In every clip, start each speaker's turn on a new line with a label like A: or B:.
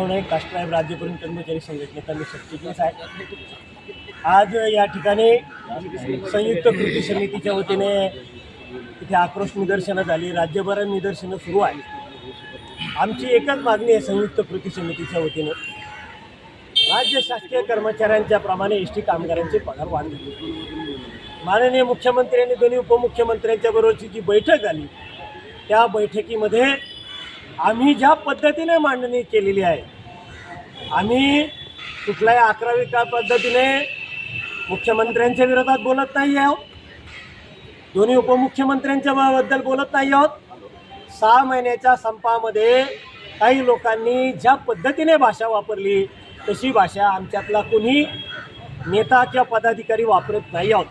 A: होणे कास्ट्राईब राज्यकरून कर्मचारी संघटनेचा मी सरचिटणीस आहे. आज या ठिकाणी संयुक्त कृती समितीच्या वतीने इथे आक्रोश निदर्शनं झाली. राज्यभरात निदर्शनं सुरू आहे आमची एकच मागणी आहे संयुक्त कृती समितीच्या वतीनं. राज्य शासकीय कर्मचाऱ्यांच्या प्रमाणे एस टी कामगारांचे पगार वाढले माननीय मुख्यमंत्री आणि दोन्ही उपमुख्यमंत्र्यांच्या बरोबरची जी बैठक झाली त्या बैठकीमध्ये आम्ही ज्या पद्धतीने मांडणी केलेली आहे आम्ही कुठल्याही अकरावी का पद्धतीने मुख्यमंत्र्यांच्या विरोधात बोलत नाही आहोत. दोन्ही उपमुख्यमंत्र्यांच्या बद्दल बोलत नाही आहोत. सहा महिन्याच्या संपामध्ये काही लोकांनी ज्या पद्धतीने भाषा वापरली तशी भाषा आमच्यातला कोणी नेता किंवा पदाधिकारी वापरत नाही आहोत.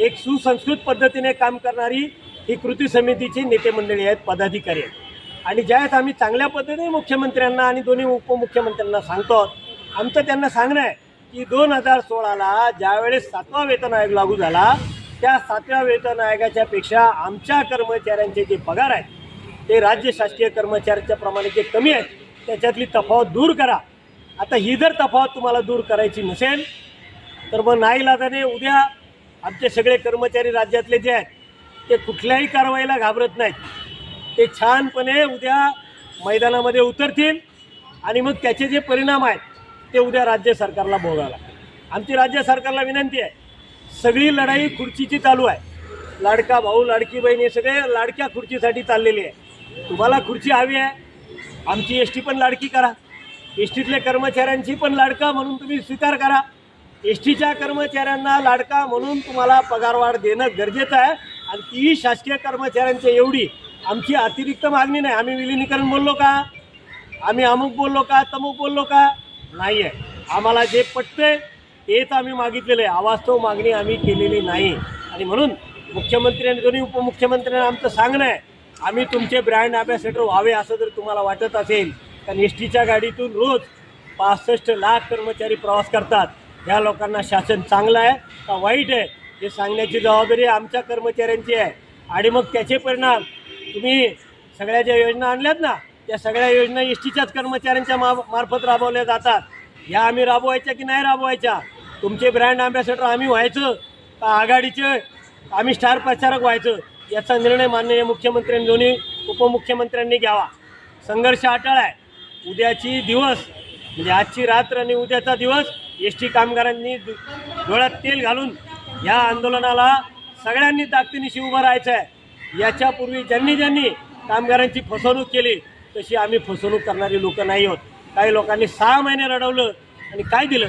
A: एक सुसंस्कृत पद्धतीने काम करणारी ही कृती समितीची नेते मंडळी आहेत पदाधिकारी आहेत. आणि ज्यावेळेस आम्ही चांगल्या पद्धतीने मुख्यमंत्र्यांना आणि दोन्ही उपमुख्यमंत्र्यांना सांगतो आमचं त्यांना सांगणं आहे की दोन हजार सोळाला ज्यावेळेस सातवा वेतन आयोग लागू झाला त्या सातव्या वेतन आयोगाच्या पेक्षा आमच्या कर्मचाऱ्यांचे जे पगार आहेत ते राज्य शासकीय कर्मचाऱ्यांच्या प्रमाणे जे कमी आहेत त्याच्यातली तफावत दूर करा. आता ही जर तफावत तुम्हाला दूर करायची नसेल तर मग नाईलाजाने उद्या आमचे सगळे कर्मचारी राज्यातले जे आहेत ते कुठल्याही कारवाईला घाबरत नाहीत. ते छानपणे उद्या मैदानामध्ये उतरतील आणि मग त्याचे जे परिणाम आहेत ते उद्या राज्य सरकारला भोगावं आमची राज्य सरकारला विनंती आहे सगळी लढाई खुर्चीची चालू आहे. लाडका भाऊ लाडकी बहीण हे सगळे लाडक्या खुर्चीसाठी चाललेली आहे. तुम्हाला खुर्ची हवी आहे आमची एस टी पण लाडकी करा. एस टीतल्या कर्मचाऱ्यांची पण लाडका म्हणून तुम्ही स्वीकार करा. एस टीच्या कर्मचाऱ्यांना लाडका म्हणून तुम्हाला पगारवाढ देणं गरजेचं आहे. आणि तीही शासकीय कर्मचाऱ्यांच्या एवढी आमची अतिरिक्त मागणी नाही. आम्ही विलिनीकरण बोललो का? आम्ही अमुक बोललो का? तमुक बोललो का? नाही आहे आम्हाला जे पटतंय तेच आम्ही मागितलेलं आहे. अवास्तव मागणी आम्ही केलेली नाही. आणि म्हणून मुख्यमंत्री आणि दोन्ही उपमुख्यमंत्र्यांना आमचं सांगणं आहे आम्ही तुमचे ब्रँड अँबॅसेडर व्हावे असं जर तुम्हाला वाटत असेल कारण एस टीच्या गाडीतून रोज पासष्ट लाख कर्मचारी प्रवास करतात. ह्या लोकांना शासन चांगलं आहे का वाईट आहे? हे सांगण्याची जबाबदारी आमच्या कर्मचाऱ्यांची आहे. आणि मग त्याचे परिणाम तुम्ही सगळ्या ज्या योजना आणल्यात ना त्या सगळ्या योजना एस टीच्याच कर्मचाऱ्यांच्या मा मार्फत राबवल्या जातात. ह्या आम्ही राबवायच्या की नाही राबवायच्या? तुमचे ब्रँड अँबॅसेडर आम्ही व्हायचं का आघाडीचे आम्ही स्टार प्रचारक व्हायचं? याचा निर्णय माननीय मुख्यमंत्र्यांनी दोन्ही उपमुख्यमंत्र्यांनी घ्यावा. संघर्ष अटळ आहे. उद्याची दिवस म्हणजे आजची रात्र आणि उद्याचा दिवस एस टी कामगारांनी डोळ्यात तेल घालून या आंदोलनाला सगळ्यांनी ताकदीनिशी उभं राहायचं आहे याच्यापूर्वी ज्यांनी ज्यांनी कामगारांची फसवणूक केली तशी आम्ही फसवणूक करणारी लोक नाही आहोत. काही लोकांनी सहा महिने रडवलं आणि काय दिलं?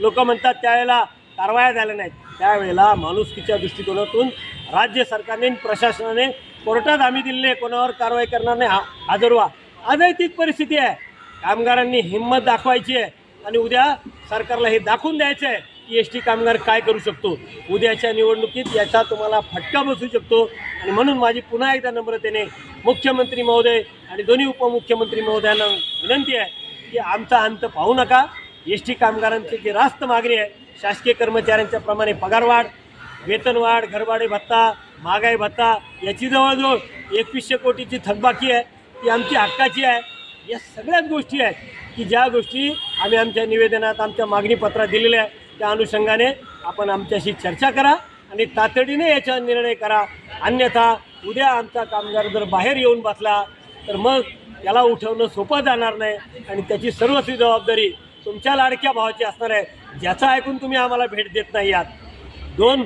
A: लोक म्हणतात त्यावेळेला कारवाया झाल्या नाहीत. त्यावेळेला माणुसकीच्या दृष्टिकोनातून राज्य सरकारने प्रशासनाने कोर्टात आम्ही दिलेले कोणावर कारवाई करणार नाही हा हजर व्हा. आजही तीच परिस्थिती आहे. कामगारांनी हिंमत दाखवायची आहे आणि उद्या सरकारला हे दाखवून द्यायचं आहे की एस टी कामगार काय करू शकतो. उद्याच्या निवडणुकीत याचा तुम्हाला फटका बसू शकतो. आणि म्हणून माझी पुन्हा एकदा नम्रतेने मुख्यमंत्री महोदय आणि दोन्ही उपमुख्यमंत्री महोदयांना विनंती आहे की आमचा अंत पाहू नका. एस टी कामगारांची जी रास्त मागणी आहे शासकीय कर्मचाऱ्यांच्या प्रमाणे पगारवाढ वेतनवाढ घरभाडे भत्ता महागाई भत्ता याची जवळजवळ एकवीसशे कोटीची थकबाकी आहे ती आमची हक्काची आहे. या सगळ्याच गोष्टी आहेत की ज्या गोष्टी आम्ही आमच्या निवेदनात आमच्या मागणीपत्रात दिलेल्या आहे त्या अनुषंगाने आपण आमच्याशी चर्चा करा. आणि तातडीने याच्यावर निर्णय करा. अन्यथा उद्या आमचा कामगार जर बाहेर येऊन बसला तर मग त्याला उठवणं सोपं जाणार नाही आणि त्याची सर्वस्वी जबाबदारी तुमच्या लाडक्या भावाची असणार आहे ज्याचं ऐकून तुम्ही आम्हाला भेट देत नाही आहात. दोन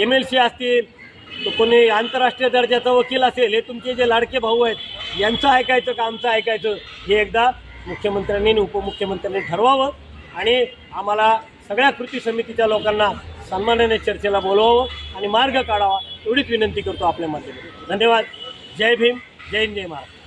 A: एम एल सी असतील कोणी आंतरराष्ट्रीय दर्जाचा वकील असेल हे तुमचे जे लाडके भाऊ आहेत यांचं ऐकायचं का आमचं ऐकायचं हे एकदा मुख्यमंत्र्यांनी आणि उपमुख्यमंत्र्यांनी ठरवावं. आणि आम्हाला सगळ्या कृती समितीच्या लोकांना सन्मानाने चर्चेला बोलवावं आणि मार्ग काढावा एवढीच विनंती करतो आपल्या माध्यमातून. धन्यवाद. जय भीम जय हिंद जय महाराष्ट्र.